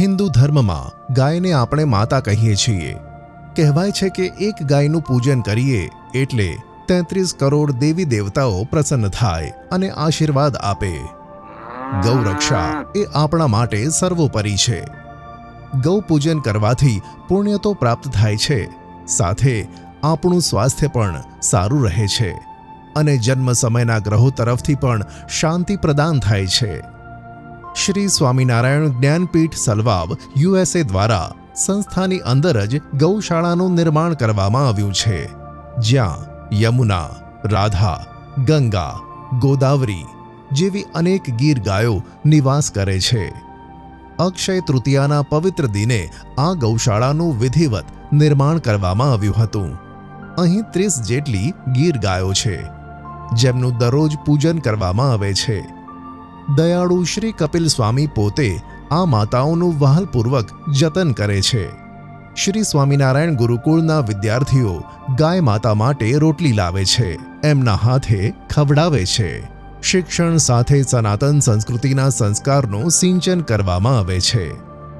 હિન્દુ ધર્મમાં ગાયને આપણે માતા કહીએ છીએ. કહેવાય છે કે એક ગાયનું પૂજન કરીએ એટલે તેત્રીસ કરોડ દેવી દેવતાઓ પ્રસન્ન થાય અને આશીર્વાદ આપે. ગૌરક્ષા એ આપણા માટે સર્વોપરી છે. ગૌ પૂજન કરવાથી પુણ્ય તો પ્રાપ્ત થાય છે, સાથે આપણું સ્વાસ્થ્ય પણ સારું રહે છે અને જન્મ સમયના ગ્રહો તરફથી પણ શાંતિ પ્રદાન થાય છે. શ્રી સ્વામિનારાયણ જ્ઞાનપીઠ સલવાવ યુએસએ દ્વારા સંસ્થાની અંદર જ ગૌશાળાનું નિર્માણ કરવામાં આવ્યું છે. જ્યાં યમુના, રાધા, ગંગા, ગોદાવરી જેવી અનેક ગીર ગાયો નિવાસ કરે છે. અક્ષય તૃતીયાના પવિત્ર દિને આ ગૌશાળાનું વિધિવત નિર્માણ કરવામાં આવ્યું હતું. અહીં ત્રીસ જેટલી ગીર ગાયો છે, જેમનું દરરોજ પૂજન કરવામાં આવે છે. દયાળુ શ્રી કપિલ સ્વામી પોતે આ માતાઓનું વહાલપૂર્વક જતન કરે છે. શ્રી સ્વામિનારાયણ ગુરુકુળના વિદ્યાર્થીઓ ગાય માતા માટે રોટલી લાવે છે, એમના હાથે ખવડાવે છે. શિક્ષણ સાથે સનાતન સંસ્કૃતિના સંસ્કારનું સિંચન કરવામાં આવે છે.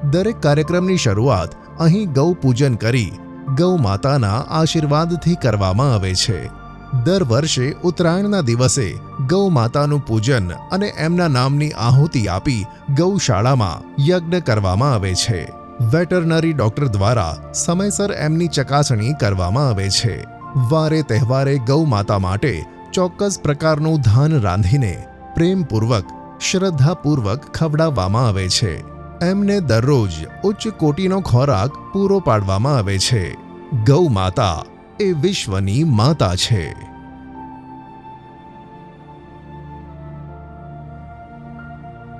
દરેક કાર્યક્રમની શરૂઆત અહીં ગૌ પૂજન કરી ગૌ માતાના આશીર્વાદથી કરવામાં આવે છે. દર વર્ષે ઉત્તરાયણના દિવસે ગૌ માતાનું પૂજન અને એમના નામની આહુતિ આપી ગૌશાળામાં યજ્ઞ કરવામાં આવે છે. વેટરનરી ડોક્ટર દ્વારા સમયસર એમની ચકાસણી કરવામાં આવે છે. વારે તહેવારે ગૌ માતા માટે ચોક્કસ પ્રકારનું ધાન રાંધીને પ્રેમપૂર્વક, શ્રદ્ધાપૂર્વક ખવડાવવામાં આવે છે. એમને દરરોજ ઉચ્ચ કોટીનો ખોરાક પૂરો પાડવામાં આવે છે. ગૌ માતા એ વિશ્વની માતા છે.